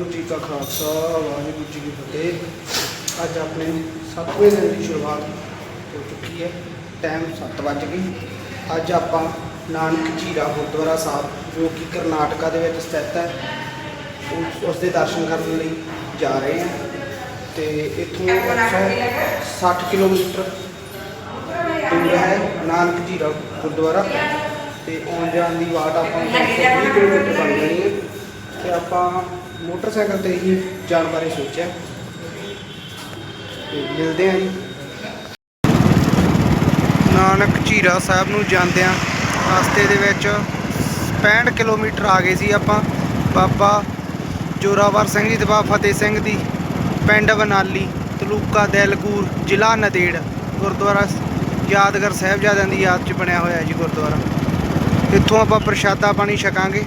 ਵਾਹਿਗੁਰੂ ਜੀ ਕਾ ਖਾਲਸਾ, ਵਾਹਿਗੁਰੂ ਜੀ ਕੀ ਫਤਿਹ। ਅੱਜ ਆਪਣੇ 7ਵੇਂ ਦਿਨ ਦੀ ਸ਼ੁਰੂਆਤ ਹੋ ਚੁੱਕੀ ਹੈ। ਟਾਈਮ 7 ਵੱਜ ਗਈ ਅੱਜ ਆਪਾਂ ਨਾਨਕ ਝੀਰਾ ਗੁਰਦੁਆਰਾ ਸਾਹਿਬ, ਜੋ ਕਿ ਕਰਨਾਟਕਾ ਦੇ ਵਿੱਚ ਸਥਿਤ ਹੈ, ਉਸ- ਦੇ ਦਰਸ਼ਨ ਕਰਨ ਲਈ ਜਾ ਰਹੇ ਹਾਂ। ਤੇ ਇੱਥੋਂ 160 ਕਿਲੋਮੀਟਰ ਦੂਰ ਹੈ ਨਾਨਕ ਝੀਰਾ ਗੁਰਦੁਆਰਾ। ਤੇ ਆਉਣ ਜਾਣ ਦੀ ਵਾਟ ਆਪਾਂ ਨੂੰ 120 ਕਿਲੋਮੀਟਰ ਬਣ ਜਾਣੀ ਹੈ। ਆਪਾਂ ਮੋਟਰਸਾਈਕਲ ਤੇ ਹੀ ਜਾਣ ਬਾਰੇ ਸੋਚਿਆ। ਤੇ ਮਿਲਦੇ ਹਾਂ ਜੀ। ਨਾਨਕ ਝੀਰਾ ਸਾਹਿਬ ਨੂੰ ਜਾਂਦਿਆਂ ਰਸਤੇ ਦੇ ਵਿੱਚ 65 ਕਿਲੋਮੀਟਰ ਆ ਗਏ ਸੀ ਆਪਾਂ। ਬਾਬਾ ਜੋਰਾਵਰ ਸਿੰਘ ਜੀ ਤੇ ਬਾਬਾ ਫਤਿਹ ਸਿੰਘ ਦੀ ਪਿੰਡ ਬਨਾਲੀ ਤਲੂਕਾ ਦਿਲਕੂਰ ਜ਼ਿਲ੍ਹਾ ਨਦੇੜ, ਗੁਰਦੁਆਰਾ ਯਾਦਗਾਰ ਸਾਹਿਬਜ਼ਾਦਿਆਂ ਦੀ ਯਾਦ 'ਚ ਬਣਿਆ ਹੋਇਆ ਜੀ ਗੁਰਦੁਆਰਾ। ਇੱਥੋਂ ਆਪਾਂ ਪ੍ਰਸ਼ਾਦਾ ਪਾਣੀ ਛਕਾਂਗੇ।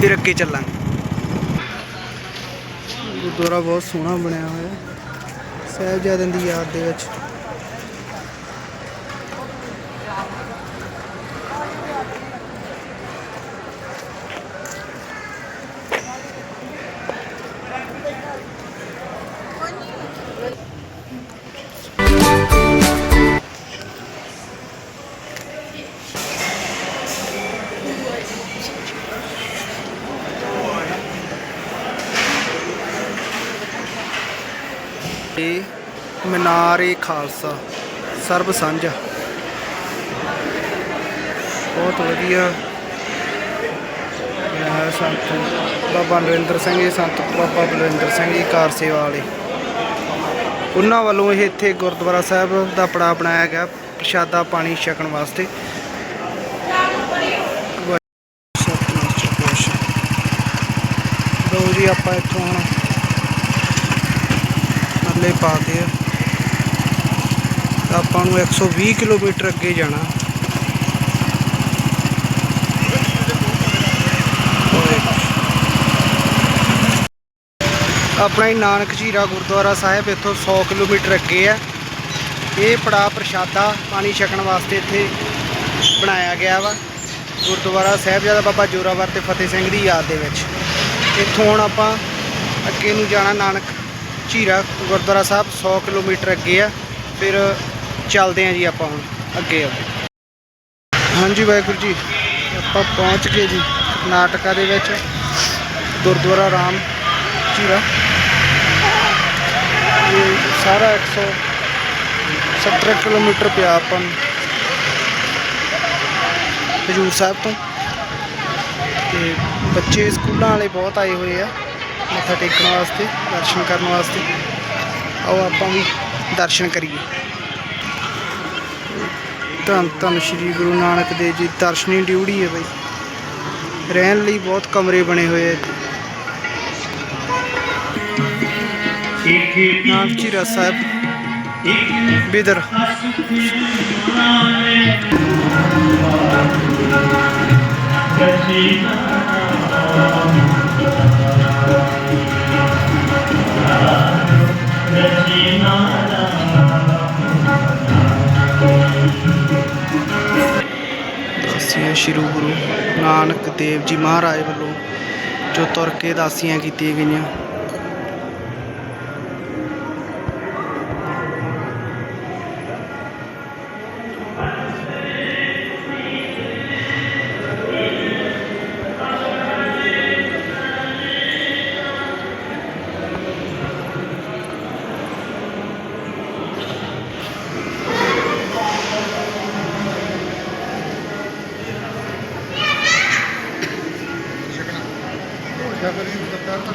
ਫਿਰ ਅੱਗੇ ਚੱਲਾਂਗੇ। ਗੁਰਦੁਆਰਾ ਬਹੁਤ ਸੋਹਣਾ ਬਣਿਆ ਹੋਇਆ ਸਾਹਿਬਜ਼ਾਦਿਆਂ ਦੀ ਯਾਦ ਦੇ ਵਿੱਚ। ਇਹ ਮਨਾਰੇ ਖਾਲਸਾ, ਸਰਬ ਸਾਂਝਾ ਬਹੁਤ ਵਧੀਆ। ਮੈਂ ਸੰਤ ਬਾਬਾ ਨਰਿੰਦਰ ਸਿੰਘ ਜੀ, ਸੰਤ ਬਾਬਾ ਬਲਵਿੰਦਰ ਸਿੰਘ ਜੀ, ਕਾਰ ਸੇਵਾ ਵਾਲੇ। ਉਹਨਾਂ ਵੱਲੋਂ ਇਹ ਇੱਥੇ ਗੁਰਦੁਆਰਾ ਸਾਹਿਬ ਦਾ ਪੜਾ ਬਣਾਇਆ ਗਿਆ, ਪ੍ਰਸ਼ਾਦਾ ਪਾਣੀ ਛਕਣ ਵਾਸਤੇ। ਸਤਿਨਾਮ ਜੀ, ਆਪਾਂ ਥੱਲੇ ਪਾਤੇ ਆ ਤਾਂ ਆਪਾਂ ਨੂੰ 120 ਕਿਲੋਮੀਟਰ ਅੱਗੇ ਜਾਣਾ। ਆਪਣਾ ਹੀ ਨਾਨਕ ਝੀਰਾ ਗੁਰਦੁਆਰਾ ਸਾਹਿਬ ਇੱਥੋਂ 100 ਕਿਲੋਮੀਟਰ ਅੱਗੇ ਆ ਇਹ ਪੜਾ ਪ੍ਰਸ਼ਾਦਾ ਪਾਣੀ ਛਕਣ ਵਾਸਤੇ ਇੱਥੇ ਬਣਾਇਆ ਗਿਆ ਵਾ। ਗੁਰਦੁਆਰਾ ਸਾਹਿਬਜ਼ਾਦਾ ਬਾਬਾ ਜੋਰਾਵਰ ਤੇ ਫਤਿਹ ਸਿੰਘ ਦੀ ਯਾਦ ਦੇ ਵਿੱਚ। ਇੱਥੋਂ ਹੁਣ ਆਪਾਂ ਅੱਗੇ ਨੂੰ ਜਾਣਾ ਨਾਨਕ ਝੀਰਾ ਗੁਰਦੁਆਰਾ ਸਾਹਿਬ 100 ਕਿਲੋਮੀਟਰ ਅੱਗੇ ਆ। ਫਿਰ ਚੱਲਦੇ ਆ ਜੀ ਆਪਾਂ ਹੁਣ ਅੱਗੇ ਆ। ਹਾਂਜੀ ਵਾਹਿਗੁਰੂ ਜੀ, ਆਪਾਂ ਪਹੁੰਚ ਗਏ ਜੀ ਕਰਨਾਟਕਾ ਦੇ ਵਿੱਚ। ਗੁਰਦੁਆਰਾ ਰਾਮ ਝੀਰਾ ਇਹ ਸਾਰਾ 170 ਕਿਲੋਮੀਟਰ ਪਿਆ ਆਪਾਂ ਨੂੰ ਹਜੂਰ ਸਾਹਿਬ ਤੋਂ। ਤੇ ਬੱਚੇ ਸਕੂਲਾਂ ਵਾਲੇ ਬਹੁਤ ਆਏ ਹੋਏ ਆ। ਮੱਥਾ ਟੇਕਣ ਵਾਸਤੇ ਦਰਸ਼ਨ ਕਰਨ ਵਾਸਤੇ ਆਓ ਆਪਾਂ ਵੀ ਦਰਸ਼ਨ ਕਰੀਏ ਧੰਨ ਧੰਨ ਸ਼੍ਰੀ ਗੁਰੂ ਨਾਨਕ ਦੇਵ ਜੀ ਦਰਸ਼ਨੀ ਡਿਊਟੀ ਹੈ ਬਈ ਰਹਿਣ ਲਈ ਬਹੁਤ ਕਮਰੇ ਬਣੇ ਹੋਏ ਆ ਇੱਥੇ ਨਾਨਕ ਝੀਰਾ ਸਾਹਿਬ ਬਿਦਰ ਦਾਸੀਆਂ ਸ਼੍ਰੀ ਗੁਰੂ ਨਾਨਕ ਦੇਵ ਜੀ ਮਹਾਰਾਜ ਵੱਲੋਂ ਜੋ ਤੁਰ ਕੇ ਦਾਸੀਆਂ ਕੀਤੀਆਂ ਗਈਆਂ।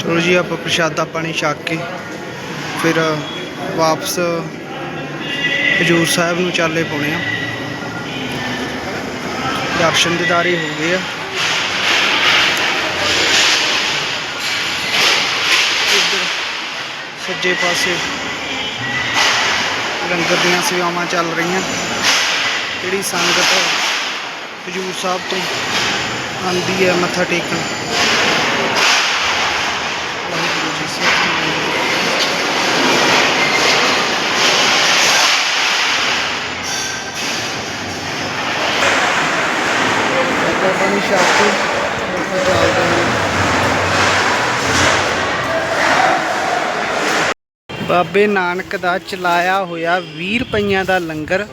ਚਲੋ ਜੀ, ਆਪਾਂ ਪ੍ਰਸ਼ਾਦਾ ਪਾਣੀ ਛਕ ਕੇ ਫਿਰ ਵਾਪਸ ਹਜੂਰ ਸਾਹਿਬ ਨੂੰ ਚਾਲੇ ਪਾਉਣੇ ਆ। ਦਰਸ਼ਨ ਦਿਦਾਰੇ ਹੋ ਗਏ ਆ। ਇੱਧਰ ਸੱਜੇ ਪਾਸੇ ਲੰਗਰ ਦੀਆਂ ਸੇਵਾਵਾਂ ਚੱਲ ਰਹੀਆਂ। ਜਿਹੜੀ ਸੰਗਤ ਹਜੂਰ ਸਾਹਿਬ ਤੋਂ ਆਂਦੀ ਹੈ, ਮੱਥਾ ਟੇਕਣ ਵਾਹਿਗੁਰੂ ਜੀ ਸਤਿਨਾਮ ਆਪਾਂ ਪਾਣੀ ਛਕ ਕੇ ਆਪਾਂ ਚੱਲਦੇ ਹਾਂ ਬਾਬੇ ਨਾਨਕ ਦਾ ਚਲਾਇਆ ਹੋਇਆ 20 ਰੁਪਈਆਂ ਦਾ ਲੰਗਰ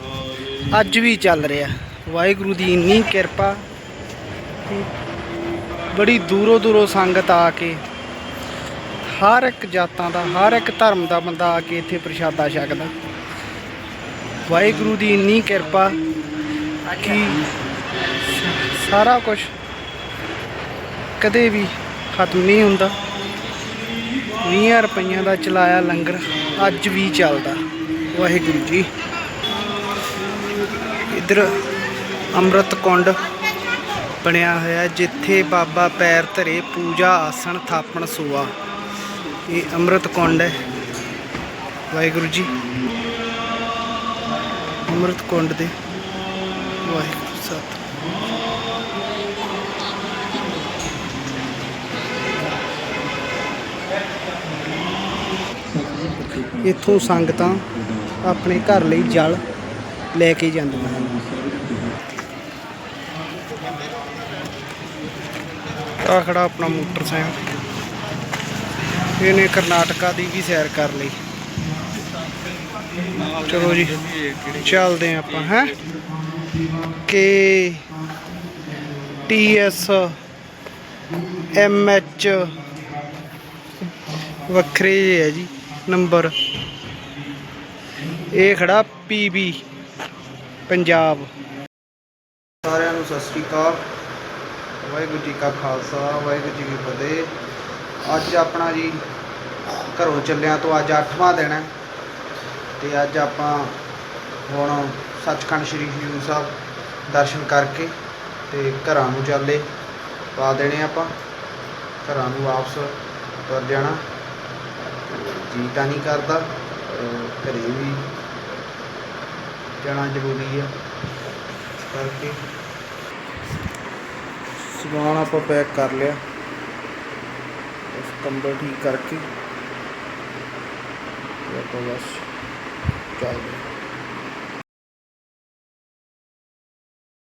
ਅੱਜ ਵੀ ਚੱਲ ਰਿਹਾ। ਵਾਹਿਗੁਰੂ ਦੀ ਇੰਨੀ ਕਿਰਪਾ ਬੜੀ ਦੂਰੋਂ ਦੂਰੋਂ ਸੰਗਤ ਆ ਕੇ ਹਰ ਇੱਕ ਜਾਤਾਂ ਦਾ, ਹਰ ਇੱਕ ਧਰਮ ਦਾ ਬੰਦਾ ਆ ਕੇ ਇੱਥੇ ਪ੍ਰਸ਼ਾਦਾ ਛਕਦਾ। ਵਾਹਿਗੁਰੂ ਦੀ ਇੰਨੀ ਕਿਰਪਾ ਕਿ ਸਾਰਾ ਕੁਝ ਕਦੇ ਵੀ ਖਤਮ ਨਹੀਂ ਹੁੰਦਾ। 20 ਰੁਪਈਆਂ ਦਾ ਚਲਾਇਆ ਲੰਗਰ ਅੱਜ ਵੀ ਚੱਲਦਾ। ਵਾਹਿਗੁਰੂ ਜੀ। ਇਧਰ ਅੰਮ੍ਰਿਤ ਕੁੰਡ ਬਣਿਆ ਹੋਇਆ ਜਿੱਥੇ ਬਾਬਾ ਪੈਰ ਧਰੇ ਪੂਜਾ ਆਸਣ ਥਾਪਣ ਸੋਆ। ਇਹ ਅੰਮ੍ਰਿਤ ਕੁੰਡ ਹੈ। ਵਾਹਿਗੁਰੂ ਜੀ। ਅੰਮ੍ਰਿਤ ਕੁੰਡ ਦੇ ਵਾਹਿਗੁਰੂ ਇੱਥੋਂ ਸੰਗਤਾਂ ਆਪਣੇ ਘਰ ਲਈ ਜਲ ਲੈ ਕੇ ਜਾਂਦੀਆਂ ਹਨ। ਆ ਖੜਾ ਆਪਣਾ ਮੋਟਰਸਾਈਕਲ। ਇਹਨੇ ਕਰਨਾਟਕਾ ਦੀ ਵੀ ਸੈਰ ਕਰ ਲਈ। ਚਲੋ ਜੀ, ਚੱਲਦੇ ਹਾਂ ਆਪਾਂ, ਹੈ? ਕਿ ਟੀ ਐਸ ਵੱਖਰੇ ਜਿਹੇ ਹੈ ਜੀ, ਨੰਬਰ। ਇਹ ਖੜਾ ਪੀਬੀ ਪੰਜਾਬ। ਸਾਰਿਆਂ ਨੂੰ ਸਤਿ ਸ੍ਰੀ ਅਕਾਲ। ਵਾਹਿਗੁਰੂ ਜੀ ਕਾ ਖਾਲਸਾ, ਵਾਹਿਗੁਰੂ ਜੀ ਕੀ ਫਤਿਹ। ਅੱਜ ਆਪਣਾ ਜੀ ਘਰੋਂ ਚੱਲਿਆਂ ਤੋਂ ਅੱਜ 8ਵਾਂ ਦਿਨ ਹੈ ਤੇ ਅੱਜ ਆਪਾਂ ਹੁਣ ਸੱਚਖੰਡ ਸ੍ਰੀ ਹਜੂਰ ਸਾਹਿਬ ਦਰਸ਼ਨ ਕਰਕੇ ਤੇ ਘਰਾਂ ਨੂੰ ਚੱਲੇ ਪਾ ਦੇਣੇ ਆਪਾਂ। ਘਰਾਂ ਨੂੰ ਵਾਪਸ ਤੁਰ ਜਾਣਾ। ਜੀ ਤਾਂ ਨਹੀਂ ਕਰਦਾ ਪਰ ਘਰੇ ਵੀ ਜਾਣਾ ਜ਼ਰੂਰੀ ਆ। ਇਸ ਕਰਕੇ ਸਮਾਨ ਆਪਾਂ ਪੈਕ ਕਰ ਲਿਆ। ਇਸ ਕੰਬਲ ਠੀਕ ਕਰਕੇ। ਆਪਾਂ ਬਸ ਚੱਲਦੇ